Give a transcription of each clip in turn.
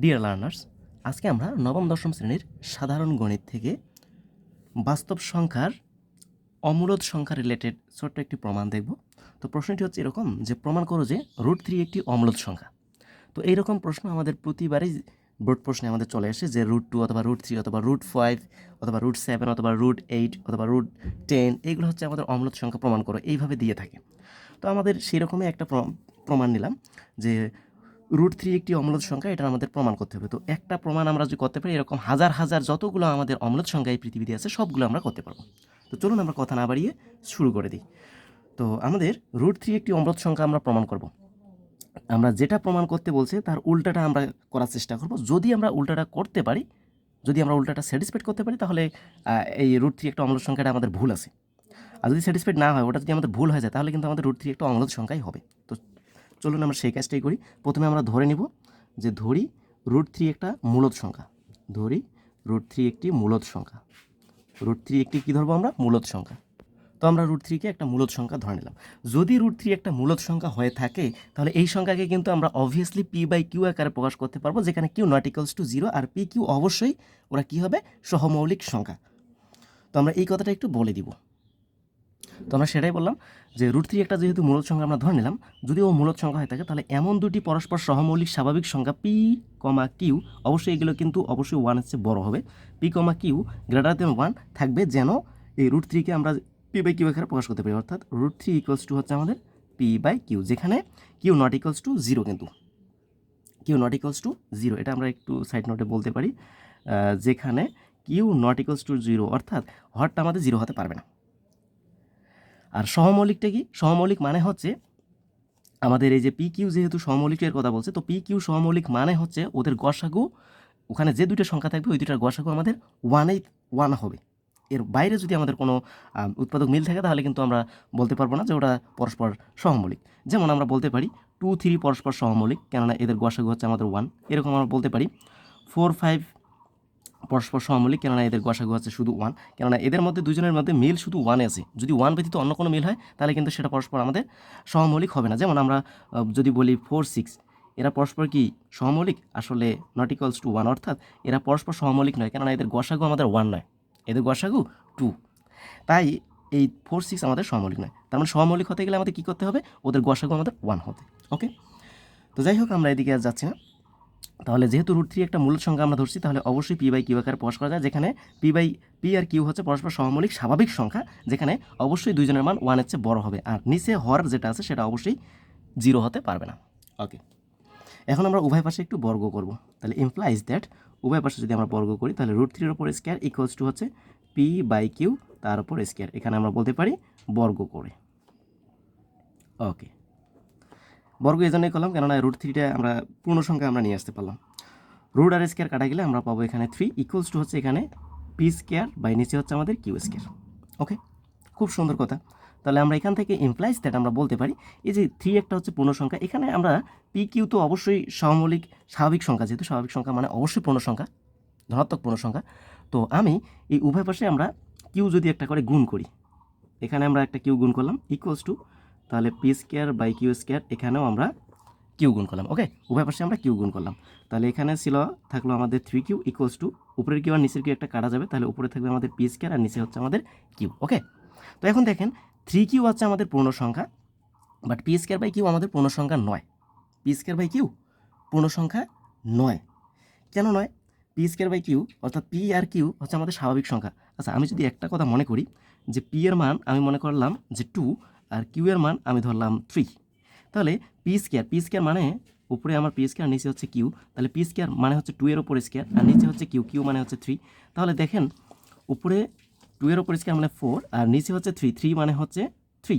Dear learners আজকে আমরা নবম, দশম শ্রেণির সাধারণ গণিত থেকে বাস্তব সংখ্যার অমূলদ সংখ্যা রিলেটেড ছোট্ট একটি প্রমাণ দেখব। তো প্রশ্নটি হচ্ছে এরকম যে, প্রমাণ করো যে রুট থ্রি একটি অমূলদ সংখ্যা। তো এইরকম প্রশ্ন আমাদের প্রতিবারই বোর্ড প্রশ্নে আমাদের চলে আসে যে রুট টু অথবা রুট থ্রি অথবা রুট ফাইভ অথবা রুট সেভেন অথবা রুট এইট অথবা রুট টেন এইগুলো হচ্ছে আমাদের অমূলত সংখ্যা প্রমাণ করো। এইভাবে দিয়ে থাকে। তো আমাদের সেরকমই একটা প্র- প্রমাণ নিলাম যে রুট থ্রি একটি অম্লদ সংখ্যা এটা আমাদের প্রমাণ করতে হবে। তো একটা প্রমাণ আমরা যদি করতে পারি, এরকম হাজার হাজার যতগুলো আমাদের অম্লদ সংখ্যা এই পৃথিবীতে আছে, সবগুলো আমরা করতে পারব। তো চলুন আমরা কথা না বাড়িয়ে শুরু করে দিই। তো আমাদের রুট থ্রি একটি অম্লদ সংখ্যা আমরা প্রমাণ করব। আমরা যেটা প্রমাণ করতে বলছে, তার উল্টাটা আমরা করার চেষ্টা করব। যদি আমরা উল্টাটা করতে পারি, যদি আমরা উল্টাটা স্যাটিসফাইড করতে পারি, তাহলে এই রুট থ্রি একটা অম্লদ সংখ্যাটা আমাদের ভুল আছে। আর যদি স্যাটিসফাইড না হয়, ওটা যদি আমাদের ভুল হয়ে যায়, তাহলে কিন্তু আমাদের রুট থ্রি একটা অম্লদ সংখ্যাই হবে। তো চলুন আমরা সেই কাজটাই করি। প্রথমে আমরা ধরে নিব যে ধরি রুট থ্রি একটা মূলদ সংখ্যা। ধরি রুট থ্রি একটি মূলদ সংখ্যা। রুট থ্রি একটি কী ধরবো আমরা? মূলদ সংখ্যা। তো আমরা রুট থ্রিকে একটা মূলদ সংখ্যা ধরে নিলাম। যদি রুট থ্রি একটা মূলদ সংখ্যা হয়ে থাকে, তাহলে এই সংখ্যাকে কিন্তু আমরা অবভিয়াসলি পি বাই কিউ আকারে প্রকাশ করতে পারব, যেখানে Q not equals to zero R P Q অবশ্যই ওরা কী হবে? সহমৌলিক সংখ্যা। তো আমরা এই কথাটা একটু বলে দিব। তো আমরা সেটাই বললাম যে রুট থ্রি একটা যেহেতু মূলত সংখ্যা আমরা ধরে নিলাম, যদি ও মূলত সংখ্যা হয়ে থাকে, তাহলে এমন দুটি পরস্পর সহমৌলিক স্বাভাবিক সংখ্যা পি কমা কিউ অবশ্যই এগুলো কিন্তু অবশ্যই ওয়ানের চেয়ে বড় হবে। P comma Q greater than one থাকবে যেন এই রুট থ্রিকে আমরা পি বাই কিউ আকারে প্রকাশ করতে পারি, অর্থাৎ রুট থ্রি ইকুয়ালস টু হচ্ছে আমাদের পি বাই কিউ যেখানে Q not equals to zero কিন্তু। Q not equals to zero এটা আমরা একটু সাইড নোটে বলতে পারি যেখানে Q not equals to zero অর্থাৎ হরটা আমাদের জিরো হতে পারবে না। আর সহমৌলিকটা কি? সহমৌলিক মানে হচ্ছে আমাদের এই যে পি কিউ যেহেতু সহমৌলিকের কথা বলছে, তো পি কিউ সহমৌলিক মানে হচ্ছে ওদের গসাগু, ওখানে যে দুইটা সংখ্যা থাকবে, ওই দুইটার গসাগু আমাদের ওয়ানেই ওয়ান হবে। এর বাইরে যদি আমাদের কোনো উৎপাদক মিল থাকে, তাহলে কিন্তু আমরা বলতে পারব না যে ওটা পরস্পর সহমৌলিক। যেমন আমরা বলতে পারি টু থ্রি পরস্পর সহমৌলিক, কেননা এদের গসাগু হচ্ছে আমাদের ওয়ান এরকম আমরা বলতে পারি ফোর ফাইভ পরস্পর সহমৌলিক কেননা এদের গসাগু আছে শুধু ওয়ান কেননা এদের মধ্যে দুজনের মধ্যে মিল শুধু ওয়ানে আছে। যদি ওয়ান ব্যতীত অন্য কোনো মিল হয়, তাহলে কিন্তু সেটা পরস্পর আমাদের সহমৌলিক হবে না। যেমন আমরা যদি বলি ফোর সিক্স এরা পরস্পর কি সহমৌলিক আসলে নট ইকুয়ালস টু ওয়ান অর্থাৎ এরা পরস্পর সহমৌলিক নয়, কেননা এদের গসাগু আমাদের ওয়ান নয়। এদের গসাগু টু তাই এই ফোর সিক্স আমাদের সহমৌলিক নয়। তার মানে সহমৌলিক হতে গেলে আমাদের কী করতে হবে? ওদের গসাগু আমাদের ওয়ান হতে। ওকে তো যাই হোক, আমরা এদিকে আর যাচ্ছি না। তাহলে যেহেতু রুট থ্রি একটা মূল সংখ্যা আমরা ধরছি তাহলে অবশ্যই পি বাই কিউ আকারে প্রকাশ করা যায় যেখানে পি বাই পি আর কিউ হচ্ছে পরস্পর সহমৌলিক স্বাভাবিক সংখ্যা যেখানে অবশ্যই দুইজনের মান ওয়ানের চেয়ে বড় হবে। আর নিচে হর যেটা আছে সেটা অবশ্যই জিরো হতে পারবে না। ওকে এখন আমরা উভয় পাশে একটু বর্গ করব। তাহলে ইমপ্লাইজ দ্যাট উভয় পাশে যদি আমরা বর্গ করি তাহলে রুট থ্রির ওপর স্কোয়ার ইকুয়ালস টু হচ্ছে পি বাই কিউ তার উপর স্কোয়ার এখানে আমরা বলতে পারি বর্গ করে। ওকে বর্গ এই জন্যই করলাম, কেননা রুট থ্রিটা আমরা পূর্ণ সংখ্যা আমরা নিয়ে আসতে পারলাম। রুট আর স্কোয়ার কাটা গেলে আমরা পাবো এখানে থ্রি ইকুয়ালস টু হচ্ছে এখানে পি স্কোয়ার বাই নিচে হচ্ছে আমাদের কিউ স্কোয়ার ওকে খুব সুন্দর কথা। তাহলে আমরা এখান থেকে ইমপ্লাইজ দ্যাট আমরা বলতে পারি, এই যে থ্রি একটা হচ্ছে পূর্ণ সংখ্যা, এখানে আমরা পি কিউ তো অবশ্যই সহমৌলিক স্বাভাবিক সংখ্যা, যেহেতু স্বাভাবিক সংখ্যা মানে অবশ্যই পূর্ণ সংখ্যা, ধনাত্মক পূর্ণ সংখ্যা। তো আমি এই উভয় পাশে আমরা কিউ যদি একটা করে গুণ করি, এখানে আমরা একটা কিউ গুণ করলাম ইকুয়ালস টু তাহলে P square by Q square এখানেও আমরা কিউ গুণ করলাম ওকে উভয় পাশে আমরা কিউ গুণ করলাম। তাহলে এখানে ছিল, থাকল আমাদের থ্রি কিউ ইকুয়ালস টু উপরের কিউ আর নিচের কিউ একটা কাটা যাবে, তাহলে উপরে থাকবে আমাদের পি স্কোয়ার আর নিচে হচ্ছে আমাদের কিউ ওকে তো এখন দেখেন থ্রি কিউ হচ্ছে আমাদের পূর্ণ সংখ্যা but P square by Q আমাদের পূর্ণ সংখ্যা নয়। পি স্কোয়ার বাই কিউ পূর্ণ সংখ্যা নয়। কেন নয়? পি স্কোয়ার বাই কিউ অর্থাৎ পি আর কিউ হচ্ছে আমাদের স্বাভাবিক সংখ্যা। আচ্ছা আমি যদি একটা কথা মনে করি, যে পি এর মান আমি মনে করলাম যে টু আর কিউ এর মান আমি ধরলাম থ্রি তাহলে পি স্কোয়ার পি স্কোয়ার মানে উপরে আমার পি স্কোয়ার নিচে হচ্ছে কিউ তাহলে পি স্কোয়ার মানে হচ্ছে টু এর ওপর স্কোয়ার আর নিচে হচ্ছে কিউ কিউ মানে হচ্ছে থ্রি তাহলে দেখেন, উপরে টু এর ওপর স্কোয়ার মানে ফোর আর নিচে হচ্ছে থ্রি থ্রি মানে হচ্ছে থ্রি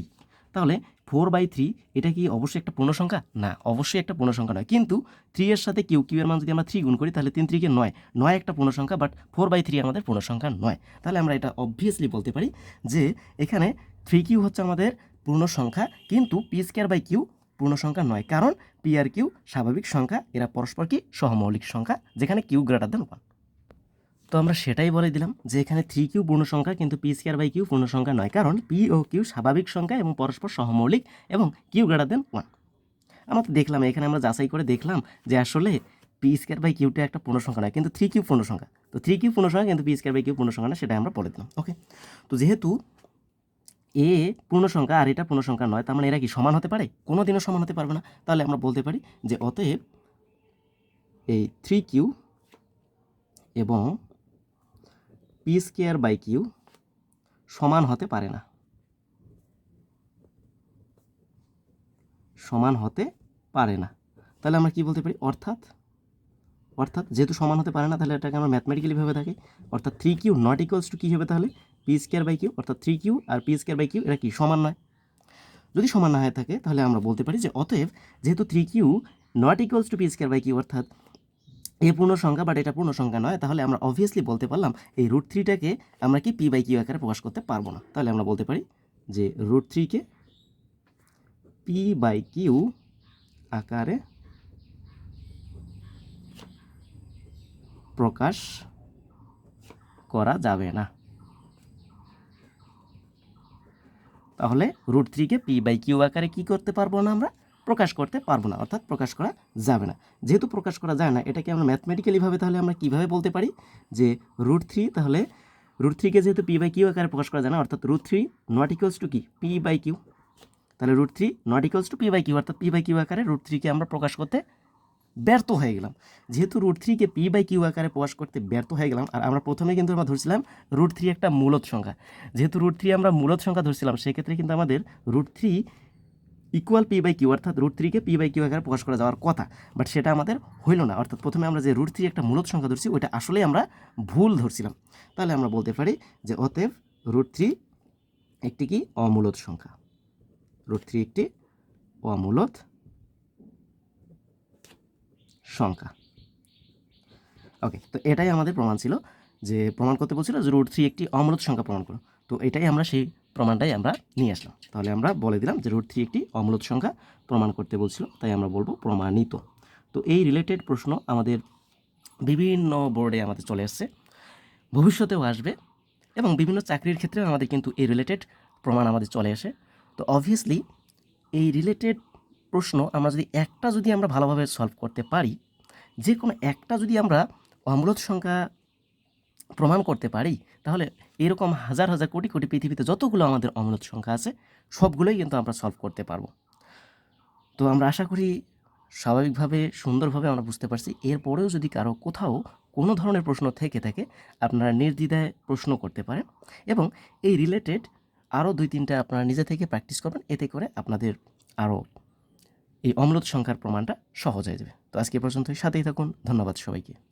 তাহলে ফোর বাই থ্রি এটা কি অবশ্যই একটা পূর্ণ সংখ্যা? না, অবশ্যই একটা পূর্ণ সংখ্যা নয়। কিন্তু থ্রি এর সাথে কিউ কিউ এর মান যদি আমরা থ্রি গুণ করি, তাহলে তিন থ্রিকে নয়। নয় একটা পূর্ণ সংখ্যা বাট ফোর বাই থ্রি আমাদের পূর্ণ সংখ্যা নয়। তাহলে আমরা এটা অবভিয়াসলি বলতে পারি যে এখানে থ্রি কিউ হচ্ছে আমাদের পূর্ণ সংখ্যা, কিন্তু পি স্কোয়ার বাই কিউ পূর্ণ সংখ্যা নয়। কারণ পি আর কিউ স্বাভাবিক সংখ্যা, এরা পরস্পর কি? সহমৌলিক সংখ্যা, যেখানে কিউ গ্রেটার দেন ওয়ান তো আমরা সেটাই বলে দিলাম যে এখানে থ্রি কিউ পূর্ণ সংখ্যা, কিন্তু পি স্কোয়ার বাই কিউ পূর্ণ সংখ্যা নয়। কারণ পি ও কিউ স্বাভাবিক সংখ্যা এবং পরস্পর সহমৌলিক এবং কিউ গ্রেটার দেন ওয়ান আমরা তো দেখলাম, এখানে আমরা যাচাই করে দেখলাম যে আসলে পি স্কোয়ার বাই কিউটা একটা পূর্ণ সংখ্যা নয়, কিন্তু থ্রি কিউ পূর্ণ সংখ্যা। তো থ্রি কিউ পূর্ণ সংখ্যা, কিন্তু পি স্কোয়ার বাই কিউ পূর্ণ সংখ্যা না সেটা আমরা বলে দিলাম। ওকে তো যেহেতু এ পূর্ণ সংখ্যা আর এটা পূর্ণ সংখ্যা নয়, তার মানে এরা কি সমান হতে পারে? কোনো দিনও সমান হতে পারবে না। তাহলে আমরা বলতে পারি যে অতএব এই থ্রি কিউ এবং পি স্কোয়ার বাই কিউ সমান হতে পারে না। সমান হতে পারে না। তাহলে আমরা কি বলতে পারি? অর্থাৎ অর্থাৎ যেহেতু সমান হতে পারে না, তাহলে এটাকে আমরা ম্যাথমেটিক্যালি ভেবে থাকি। অর্থাৎ three Q not equals to কী হবে তাহলে? পি স্কোয়ার বাই কিউ অর্থাৎ থ্রি কিউ আর পি স্কোয়ার বাই কিউ এরা কি? সমান নয়। যদি সমান না হয়ে থাকে, তাহলে আমরা বলতে পারি যে অতএব যেহেতু three Q not equals to P square by Q অর্থাৎ এ পূর্ণ সংখ্যা বাট এটা পূর্ণ সংখ্যা নয়, তাহলে আমরা অবভিয়াসলি বলতে পারলাম এই রুট থ্রিটাকে আমরা কি পি বাই কিউ আকারে প্রকাশ করতে পারব না। তাহলে আমরা বলতে পারি যে রুট থ্রিকে পি বাই কিউ আকারে প্রকাশ করা যাবে না। তাহলে রুট থ্রিকে পি বাই কিউ আকারে কী করতে পারব না আমরা? প্রকাশ করতে পারব না, অর্থাৎ প্রকাশ করা যাবে না। যেহেতু প্রকাশ করা যায় না, এটাকে আমরা ম্যাথমেটিক্যালিভাবে তাহলে আমরা কীভাবে বলতে পারি? যে রুট থ্রি তাহলে রুট থ্রিকে যেহেতু পি বাই কিউ আকারে প্রকাশ করা যায় না, অর্থাৎ root three not equals to কি? পি বাই কিউ তাহলে root three not equals to P by Q অর্থাৎ পি বাই কিউ আকারে রুট থ্রিকে আমরা প্রকাশ করতে ব্যর্থ হয়ে গেলাম। যেহেতু রুট থ্রিকে পি বাই কিউ আকারে প্রকাশ করতে ব্যর্থ হয়ে গেলাম, আর আমরা প্রথমে কিন্তু আমরা ধরছিলাম রুট থ্রি একটা মূলত সংখ্যা। যেহেতু রুট থ্রি আমরা মূলত সংখ্যা ধরছিলাম, সেক্ষেত্রে কিন্তু আমাদের root three equal P by Q অর্থাৎ রুট থ্রিকে পি বাই কিউ আকারে প্রকাশ করা যাওয়ার কথা বাট সেটা আমাদের হইল না। অর্থাৎ প্রথমে আমরা যে রুট থ্রি একটা মূলত সংখ্যা ধরছি, ওইটা আসলেই আমরা ভুল ধরছিলাম। তাহলে আমরা বলতে পারি যে অতএব রুট থ্রি একটি কি? অমূলত সংখ্যা। রুট থ্রি একটি অমূলত সংখ্যা। ওকে তো এটাই আমাদের প্রমাণ ছিল যে প্রমাণ করতে বলছিল যে রুট থ্রি একটি অমূলত সংখ্যা প্রমাণ করো তো এটাই আমরা সেই প্রমাণটাই আমরা নিয়ে আসলাম। তাহলে আমরা বলে দিলাম যে রুট থ্রি একটি অমূলত সংখ্যা প্রমাণ করতে বলছিল, তাই আমরা বলব প্রমাণিত। তো এই রিলেটেড প্রশ্ন আমাদের বিভিন্ন বোর্ডে আমাদের চলে আসছে। ভবিষ্যতেও আসবে এবং বিভিন্ন চাকরির ক্ষেত্রেও আমাদের কিন্তু এই রিলেটেড প্রমাণ আমাদের চলে আসে। তো অবভিয়াসলি এই রিলেটেড প্রশ্ন আমরা যদি একটা যদি আমরা ভালোভাবে সলভ করতে পারি যে কোনো একটা যদি আমরা অমূলত সংখ্যা প্রমাণ করতে পারি, তাহলে এরকম হাজার হাজার কোটি কোটি পৃথিবীতে যতগুলো আমাদের অমূলত সংখ্যা আছে, সবগুলোই কিন্তু আমরা সলভ করতে পারব। তো আমরা আশা করি স্বাভাবিকভাবে, সুন্দরভাবে আমরা বুঝতে পারছি। এরপরেও যদি কারও কোথাও কোনো ধরনের প্রশ্ন থেকে থাকে, আপনারা নির্দ্বিধায় প্রশ্ন করতে পারেন এবং এই রিলেটেড আরও দুই তিনটা আপনারা নিজে থেকে প্র্যাকটিস করবেন। এতে করে আপনাদের আরও এই অম্লত সংখ্যার প্রমাণটা সহজ হয়ে যাবে। তো আজকে পর্যন্ত সাথেই থাকুন। ধন্যবাদ সবাইকে।